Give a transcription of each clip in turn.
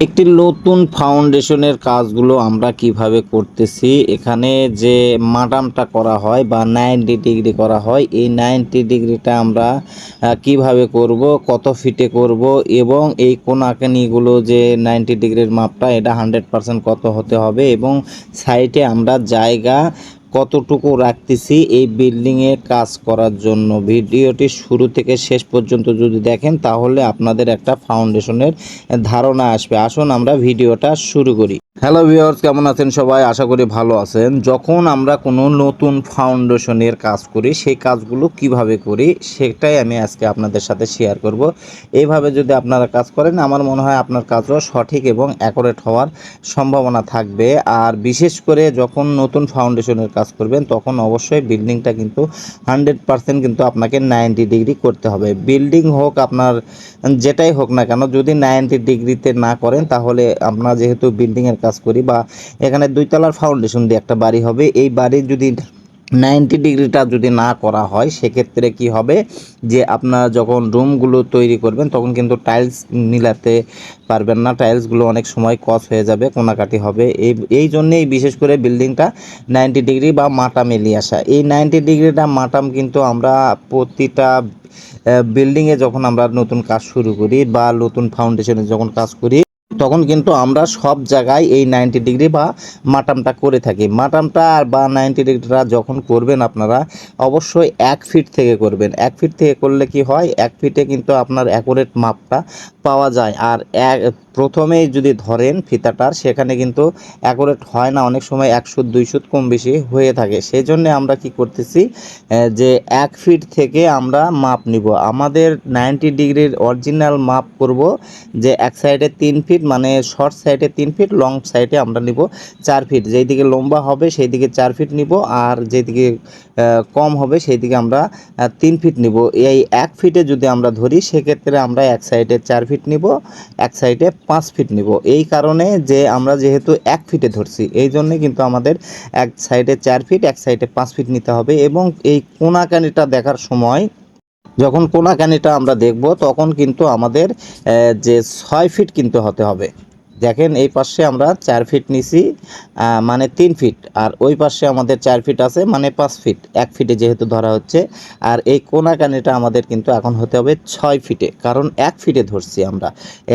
একটি নতুন ফাউন্ডেশনের কাজগুলো আমরা কীভাবে করতেছি, এখানে যে মাডামটা করা হয় বা নাইনটি ডিগ্রি করা হয়, এই নাইনটি ডিগ্রিটা আমরা কীভাবে করব, কত ফিটে করব এবং এই কোনাকানিগুলো যে নাইনটি ডিগ্রির মাপটা, এটা হান্ড্রেড পার্সেন্ট কত হতে হবে এবং সাইডে আমরা জায়গা কতটুকু রাখতেছি এই বিল্ডিংয়ে কাজ করার জন্য? ভিডিওটি শুরু থেকে শেষ পর্যন্ত যদি দেখেন, তাহলে আপনাদের একটা ফাউন্ডেশনের ধারণা আসবে। আসুন আমরা ভিডিওটা শুরু করি। হ্যালো ভিউয়ার্স কেমন আছেন সবাই? আশা করি ভালো আছেন। যখন আমরা কোনো নতুন ফাউন্ডেশনের কাজ করি, সেই কাজগুলো কীভাবে করি, সেটাই আমি আজকে আপনাদের সাথে শেয়ার করব। এইভাবে যদি আপনারা কাজ করেন, আমার মনে হয় আপনার কাজও সঠিক এবং অ্যাকোরেট হওয়ার সম্ভাবনা থাকবে। আর বিশেষ করে যখন নতুন ফাউন্ডেশনের কাজ করবেন, তখন অবশ্যই বিল্ডিংটা কিন্তু হান্ড্রেড পার্সেন্ট কিন্তু আপনাকে নাইনটি ডিগ্রি করতে হবে। বিল্ডিং হোক আপনার, যেটাই হোক না কেন, যদি নাইনটি ডিগ্রিতে না করেন, তাহলে আপনার যেহেতু বিল্ডিংয়ের কাজ করি বা এখানে দুইতলার ফাউন্ডেশন দিয়ে একটা বাড়ি হবে। এই বাড়ির যদি নাইনটি ডিগ্রিটা যদি না করা হয়, সেক্ষেত্রে কি হবে যে আপনারা যখন রুমগুলো তৈরি করবেন, তখন কিন্তু টাইলস মিলাতে পারবেন না। টাইলসগুলো অনেক সময় কস হয়ে যাবে, কোনাকাটি হবে। এই এই জন্যেই বিশেষ করে বিল্ডিংটা নাইনটি ডিগ্রি বা মাটাম এলিয়ে আসা। এই নাইনটি ডিগ্রিটা মাটাম কিন্তু আমরা প্রতিটা বিল্ডিংয়ে যখন আমরা নতুন কাজ শুরু করি বা নতুন ফাউন্ডেশনে যখন কাজ করি তখন কিন্তু আমরা সব জায়গায় এই নাইনটি ডিগ্রি বা মাটামটা করে থাকি। মাটামটা আর বা নাইনটি ডিগ্রিটা যখন করবেন আপনারা, অবশ্যই এক ফিট থেকে করবেন। এক ফিট থেকে করলে কি হয়? এক ফিটে কিন্তু আপনার অ্যাকুরেট মাপটা পাওয়া যায়। আর এক, প্রথমেই যদি ধরেন ফিতাটার সেখানে কিন্তু অ্যাকুরেট হয় না। অনেক সময় একশো দুইশো কম বেশি হয়ে থাকে। সেই জন্যে আমরা কি করতেছি যে এক ফিট থেকে আমরা মাপ নিব। আমাদের নাইনটি ডিগ্রির অরিজিনাল মাপ করব যে এক সাইডে তিন ফিট মানে শর্ট সাইডে তিন ফিট লং সাইডে আমরা নিব চার ফিট যেই দিকে লম্বা হবে সেই দিকে চার ফিট নিব আর যেদিকে কম হবে সেই দিকে আমরা তিন ফিট নিব। এই এক ফিটে যদি আমরা ধরি, সেক্ষেত্রে আমরা এক সাইডে চার ফিট নিব, এক সাইডে পাঁচ ফিট নিব। এই কারণে যে আমরা যেহেতু এক ফিটে ধরছি, এই জন্যে কিন্তু আমাদের এক সাইডে চার ফিট এক সাইডে পাঁচ ফিট নিতে হবে এবং এই কোনাকানিটা দেখার সময় যখন কোনাকানিটা আমরা দেখব, তখন কিন্তু আমাদের যে ছয় ফিট কিন্তু হতে হবে। দেখেন, এই পাশে আমরা চার ফিট নিছি মানে তিন ফিট, আর ওই পাশে আমাদের চার ফিট আছে মানে পাঁচ ফিট, এক ফিটে যেহেতু ধরা হচ্ছে, আর এই কোনাকানিটা আমাদের কিন্তু এখন হতে হবে ছয় ফিটে, কারণ এক ফিটে ধরছি আমরা।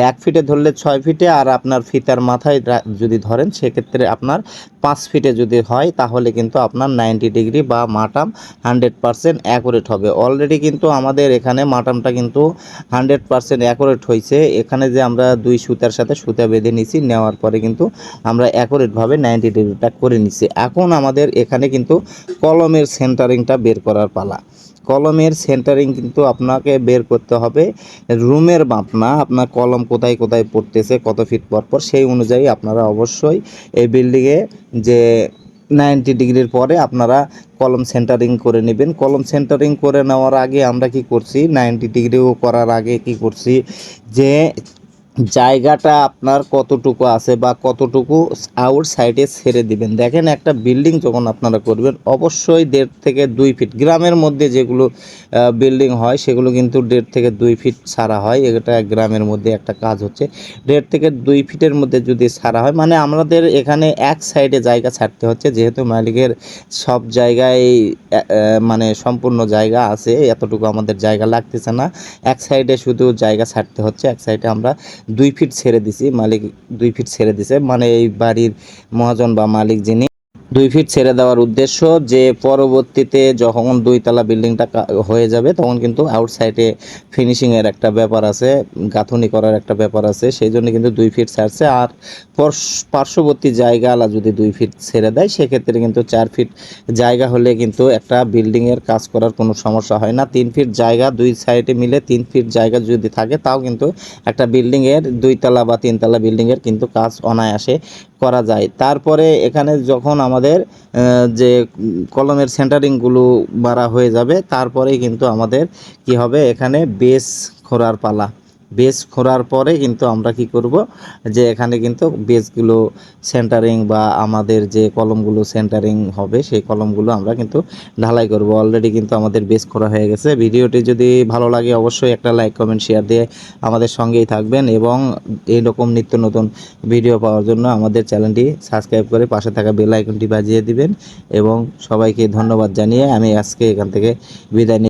এক ফিটে ধরলে ছয় ফিটে, আর আপনার ফিতার মাথায় যদি ধরেন, সেক্ষেত্রে আপনার পাঁচ ফিটে যদি হয়, তাহলে কিন্তু আপনার নাইনটি ডিগ্রি বা মাটাম হান্ড্রেড পারসেন্ট অ্যাকুরেট হবে। অলরেডি কিন্তু আমাদের এখানে মাটামটা কিন্তু হান্ড্রেড পারসেন্ট অ্যাকুরেট হয়েছে এখানে যে আমরা দুই সুতার সাথে সুতা বেঁধে নিছি, নেওয়ার পরে কিন্তু আমরা অ্যাকুরেটভাবে নাইনটি ডিগ্রিটা করে নিছি। এখন আমাদের এখানে কিন্তু কলমের সেন্টারিংটা বের করার পালা। কলমের সেন্টারিং কিন্তু আপনাকে বের করতে হবে। রুমের মাপ আপনার কলম কোথায় কোথায় পড়তেছে, কত ফিট পর পর, সেই অনুযায়ী আপনারা অবশ্যই এই বিল্ডিংয়ে যে নাইনটি ডিগ্রির পরে আপনারা কলম সেন্টারিং করে নেবেন। কলম সেন্টারিং করে নেওয়ার আগে আমরা কি করছি? নাইনটি ডিগ্রিও করার আগে কি করছি? যে জায়গাটা আপনার কতটুকু আছে বা কতটুকু আউট সাইডে ছেড়ে দিবেন? দেখেন একটা বিল্ডিং যখন আপনারা করবেন, অবশ্যই দেড় থেকে দুই ফিট, গ্রামের মধ্যে যেগুলো বিল্ডিং হয় সেগুলো কিন্তু দেড় থেকে দুই ফিট ছাড়া হয়। এটা গ্রামের মধ্যে একটা কাজ হচ্ছে। দেড় থেকে দুই ফিটের মধ্যে যদি ছাড়া হয় মানে আমাদের এখানে এক সাইডে জায়গা ছাড়তে হচ্ছে, যেহেতু মালিকের সব জায়গায় মানে সম্পূর্ণ জায়গা আছে, এতটুকু আমাদের জায়গা লাগতেছে না। এক সাইডে শুধু জায়গা ছাড়তে হচ্ছে, এক সাইডে আমরা দুই ফিট ছেড়ে দিছি, মালিক দুই ফিট ছেড়ে দিছে। মানে এই বাড়ির মহাজন বা মালিক যিনি দুই ফিট ছেড়ে দেওয়ার উদ্দেশ্য যে পরবর্তীতে যখন দুইতলা বিল্ডিংটা হয়ে যাবে, তখন কিন্তু আউটসাইডে ফিনিশিংয়ের একটা ব্যাপার আছে, গাঁথনি করার একটা ব্যাপার আছে। সেই জন্য কিন্তু দুই ফিট ছাড়ছে। আর পর্শ- পার্শ্ববর্তী জায়গা আলা যদি দুই ফিট ছেড়ে দেয়, সেক্ষেত্রে কিন্তু চার ফিট জায়গা হলে কিন্তু একটা বিল্ডিংয়ের কাজ করার কোনো সমস্যা হয় না। তিন ফিট জায়গা দুই সাইডে মিলে তিন ফিট জায়গা যদি থাকে, তাও কিন্তু একটা বিল্ডিংয়ের দুইতলা বা তিনতলা বিল্ডিংয়ের কিন্তু কাজ অনায়াসে করা যায়। তারপরে এখানে যখন আমাদের আহ, যে কলমের সেন্টারিংগুলো বাড়া হয়ে যাবে তারপরেই কিন্তু আমাদের কি হবে এখানে বেস খোরার পালা। বেস খোঁড়ার পরে কিন্তু আমরা কি করব? যে এখানে কিন্তু বেসগুলো সেন্টারিং বা আমাদের যে কলমগুলো সেন্টারিং হবে, সেই কলমগুলো আমরা কিন্তু ঢালাই করব। অলরেডি কিন্তু আমাদের বেস খোঁড়া হয়ে গেছে। ভিডিওটি যদি ভালো লাগে অবশ্যই একটা লাইক কমেন্ট শেয়ার দিয়ে আমাদের সঙ্গেই থাকবেন এবং এইরকম নিত্য নতুন ভিডিও পাওয়ার জন্য আমাদের চ্যানেলটি সাবস্ক্রাইব করে পাশে থাকা বেল আইকনটি বাজিয়ে দিবেন। এবং সবাইকে ধন্যবাদ জানিয়ে আমি আজকে এখান থেকে বিদায়।